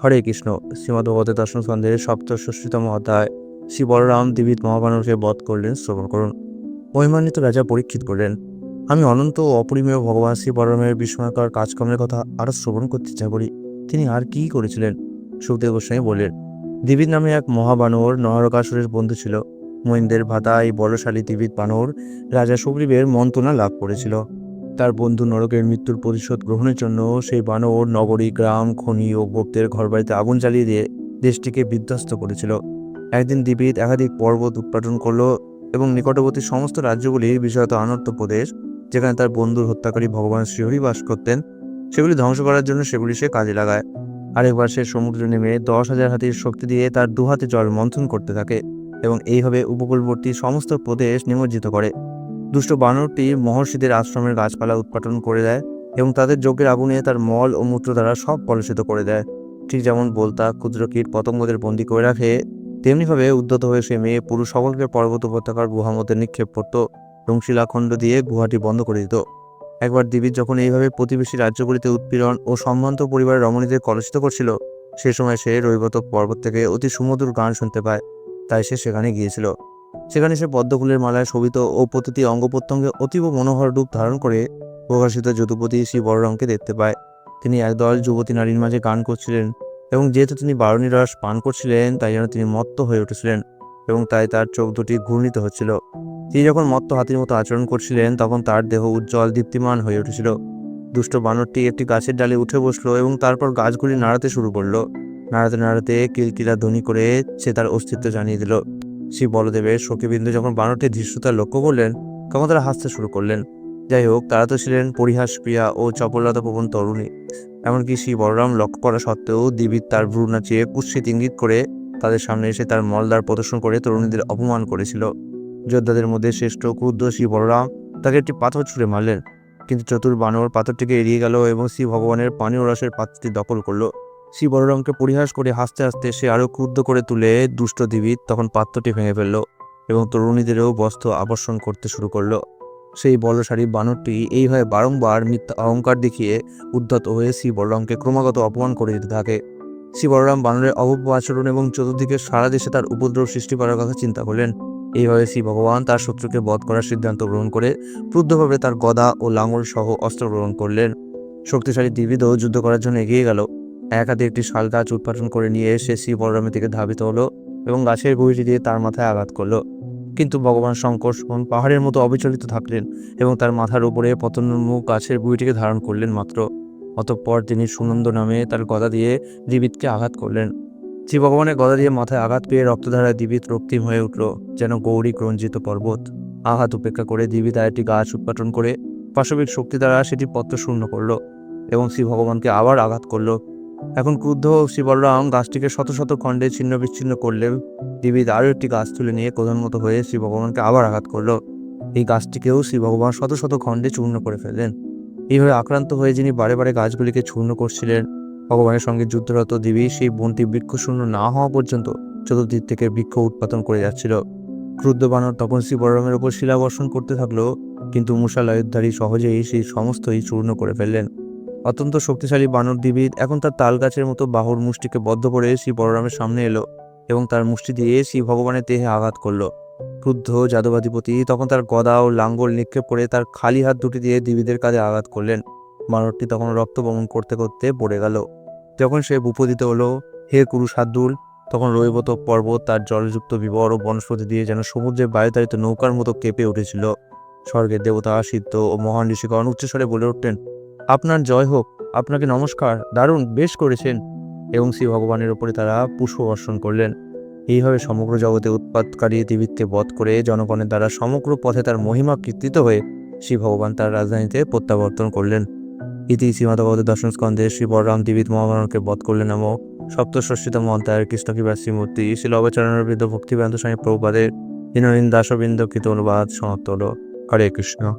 হরে কৃষ্ণ। শ্রীমদ দর্শন স্কন্ধের সপ্তষষ্ঠীতম অধ্যায়। শ্রী বলরাম দিবিত মহামানবকে বধ করলেন, শ্রবণ করুন। মহিমান্বিত রাজা পরীক্ষিত করলেন, আমি অনন্ত ও অপরিমেয় ভগবান শ্রী বলরামের বিস্ময়কর কাজকর্মের কথা আরও শ্রবণ করতে ইচ্ছা করি। তিনি আর কি করেছিলেন? সুখদেব গোস্বামী বললেন দিবিত নামে এক মহাবানর নরকাসুরের বন্ধু ছিল। মহিন্দের ভাতা এই বলশালী দিবিত বানর রাজা সুগ্রীবের মন্ত্রণা লাভ করেছিল। তার বন্ধু নরকের মৃত্যুর প্রতিশোধ গ্রহণের জন্য সেই বানর নগরী, গ্রাম, খনি ও গোপ্তের ঘরবাড়িতে আগুন জ্বালিয়ে দিয়ে দেশটিকে বিধ্বস্ত করেছিল। একদিন দিবিত একাধিক পর্বত উৎপাদন করল এবং নিকটবর্তী সমস্ত রাজ্যগুলির বিশেষত আনর্ত প্রদেশ, যেখানে তার বন্ধুর হত্যাকারী ভগবান শ্রীহরি বাস করতেন, সেগুলি ধ্বংস করার জন্য সেগুলি সে কাজে লাগায়। আরেকবার সে সমুদ্রে নেমে দশ হাজার হাতির শক্তি দিয়ে তার দুহাতে জল মন্থন করতে থাকে এবং এইভাবে উপকূলবর্তী সমস্ত প্রদেশ নিমজ্জিত করে। দুষ্ট বানরটি মহর্ষিদের আশ্রমের গাছপালা উৎপাদন করে দেয় এবং তাদের যজ্ঞের আগুনে তার মল ও মূত্র দ্বারা সব কলুষিত করে দেয়। ঠিক যেমন বলতা, ক্ষুদ্র কীট, পতঙ্গদের বন্দি করে রাখে, তেমনিভাবে উদ্যত হয়ে সে মেয়ে পুরুষ সকলকে পর্বত উপত্যকার গুহার মধ্যে নিক্ষেপ করত এবং শিলাখণ্ড দিয়ে গুহাটি বন্ধ করে দিত। একবার দিবির যখন এইভাবে প্রতিবেশী রাজ্যগুলিতে উৎপীড়ন ও সম্ভ্রান্ত পরিবারের রমণীদের কলুষিত করছিল, সে সময় সে রৈবত পর্বত থেকে অতি সুমধুর গান শুনতে পায়, তাই সে সেখানে গিয়েছিল। সেখানে সে পদ্মফুলের মালায় শোভিত ও প্রতিটি অঙ্গ প্রত্যঙ্গে অতীব মনোহর রূপ ধারণ করে প্রকাশিত যদুপতি শ্রী বড়রঙকে দেখতে পায়। তিনি একদল যুবতী নারীর মাঝে গান করছিলেন এবং যেহেতু তিনি বারণী রস পান করছিলেন, তাই যেন তিনি মত্ত হয়ে উঠেছিলেন এবং তাই তার চোখ দুটি ঘূর্ণিত হচ্ছিল। তিনি যখন মত্ত হাতির মতো আচরণ করছিলেন, তখন তার দেহ উজ্জ্বল দীপ্তিমান হয়ে উঠেছিল। দুষ্ট বানরটি একটি গাছের ডালে উঠে বসল এবং তারপর গাছগুলি নাড়াতে শুরু করল। নাড়াতে নাড়াতে কিলকিলা ধ্বনি করে সে তার অস্তিত্ব জানিয়ে দিল। শ্রী বলদেবের সখীবিন্দু যখন বানরটির ধৃষ্টতা লক্ষ্য করলেন, তখন তারা হাসতে শুরু করলেন। যাই হোক, তারা তো ছিলেন পরিহাস প্রিয়া ও চপলতা প্রবণ তরুণী। এমনকি শ্রী বলরাম লক্ষ্য করা সত্ত্বেও দিবিত তার ভ্রু নাচিয়ে ইঙ্গিত করে তাদের সামনে এসে তার মলদার প্রদর্শন করে তরুণীদের অপমান করেছিল। যোদ্ধাদের মধ্যে শ্রেষ্ঠ ক্রুদ্ধ শ্রী বলরাম তাকে একটি পাথর ছুঁড়ে মারলেন। কিন্তু চতুর বানর পাথরটিকে এড়িয়ে গেল এবং শ্রী ভগবানের পানীয় রসের পাত্রটি দখল করল। শ্রী বলরামকে পরিহাস করে হাসতে হাসতে সে আরও ক্রুদ্ধ করে তুলে দুষ্ট দিবিত তখন পাত্রটি ভেঙে ফেলল এবং তরুণীদেরও বস্ত্র আবর্ষণ করতে শুরু করল। সেই বলশালী বানরটি এইভাবে বারংবার মিথ্যা অহংকার দেখিয়ে উদ্ধত হয়ে শ্রী বলরামকে ক্রমাগত অপমান করে দিতে থাকে। শ্রী বলরাম বানরের অভব্য আচরণ এবং চতুর্দিকে সারা দেশে তার উপদ্রব সৃষ্টি করার কথা চিন্তা করলেন। এইভাবে শ্রী ভগবান তার শত্রুকে বধ করার সিদ্ধান্ত গ্রহণ করে ক্রুদ্ধভাবে তার গদা ও লাঙল সহ অস্ত্র গ্রহণ করলেন। শক্তিশালী দিবিদও যুদ্ধ করার জন্য এগিয়ে গেল। এক হাতে একটি শাল গাছ উৎপাদন করে নিয়ে এসে শ্রী বলরামের দিকে ধাবিত হলো এবং গাছের গুঁড়িটি দিয়ে তার মাথায় আঘাত করল। কিন্তু ভগবান শঙ্কর পাহাড়ের মতো অবিচলিত থাকলেন এবং তার মাথার উপরে পতনোন্মুখ গাছের গুঁড়িটিকে ধারণ করলেন মাত্র। অতঃপর তিনি সুনন্দ নামে তার গদা দিয়ে দিবিতকে আঘাত করলেন। শ্রী ভগবানের গদা দিয়ে মাথায় আঘাত পেয়ে রক্তধারায় দিবিত রক্তিম হয়ে উঠল, যেন গৌরী ক্রঞ্জিত পর্বত। আঘাত উপেক্ষা করে আর একটি গাছ উৎপাদন করে পাশবিক শক্তি দ্বারা সেটি পত্র শূন্য করল এবং শ্রী ভগবানকে আবার আঘাত করল। এখন ক্রুদ্ধ শ্রী বলরাম গাছটিকে শত শত খণ্ডে ছিন্ন বিচ্ছিন্ন করলে দিবিদ আরও একটি গাছ তুলে নিয়ে ক্রোধান্মত হয়ে শ্রী ভগবানকে আবার আঘাত করল। এই গাছটিকেও শ্রী ভগবান শত শত খণ্ডে চূর্ণ করে ফেললেন। এইভাবে আক্রান্ত হয়ে যিনি বারে বারে গাছগুলিকে চূর্ণ করছিলেন, ভগবানের সঙ্গে যুদ্ধরত দেবী সেই বনটি বৃক্ষশূন্য না হওয়া পর্যন্ত চতুর্দিক থেকে বৃক্ষ উৎপাদন করে যাচ্ছিল। ক্রুদ্ধ বানর তখন শ্রী বলরামের ওপর শিলাবর্ষণ করতে থাকল কিন্তু মুশালয়োদ্ধারী সহজেই সেই সমস্তই চূর্ণ করে ফেললেন। অত্যন্ত শক্তিশালী বানর দিবিদ এখন তার তাল গাছের মতো বাহুর মুষ্টিকে বদ্ধ করে শ্রী বলরামের সামনে এলো এবং তার মুষ্টি দিয়ে শ্রী ভগবানের দেহে আঘাত করল। ক্রুদ্ধ যাদবাধিপতি তখন তার গদা ও লাঙ্গল নিক্ষেপ করে তার খালি হাত দুটি দিয়ে দিবিদের কাঁধে আঘাত করলেন। বানরটি তখন রক্ত বমন করতে করতে পড়ে গেল। যখন সে ভূপতিত হলো, হে কুরু সাদ্দুল তখন রৈবত পর্বত তার জলযুক্ত বিবর ও বনস্পতি দিয়ে যেন সমুদ্রে বায়ুতাড়িত নৌকার মতো কেঁপে উঠেছিল। স্বর্গের দেবতা, সিদ্ধ ও মহান ঋষিগণ উচ্চস্বরে বলে উঠলেন আপনার জয় হোক, আপনাকে নমস্কার, দারুণ বেশ করেছেন। এবং শ্রী ভগবানের উপরে তারা পুষ্প বর্ষণ করলেন। এইভাবে সমগ্র জগতে উৎপাতকারী দিবিতকে বধ করে জনগণের দ্বারা সমগ্র পথে তার মহিমা কীর্তিত হয়ে শ্রী ভগবান তার রাজধানীতে প্রত্যাবর্তন করলেন। ইতি শ্রীমাধবদ দর্শন স্কন্ধে শ্রী বলরাম দিবিত মহামানবকে বধ করলেন নামক সপ্তষষ্ঠীতম অধ্যায়ের কৃষ্ণকিবা শ্রীমূর্তি শিল অবচরণের বৃদ্ধ ভক্তিবেদান্ত স্বামী প্রভুপাদের দীননীন দাসবৃন্দ কৃত অনুবাদ সমাপ্ত হল। হরে কৃষ্ণ।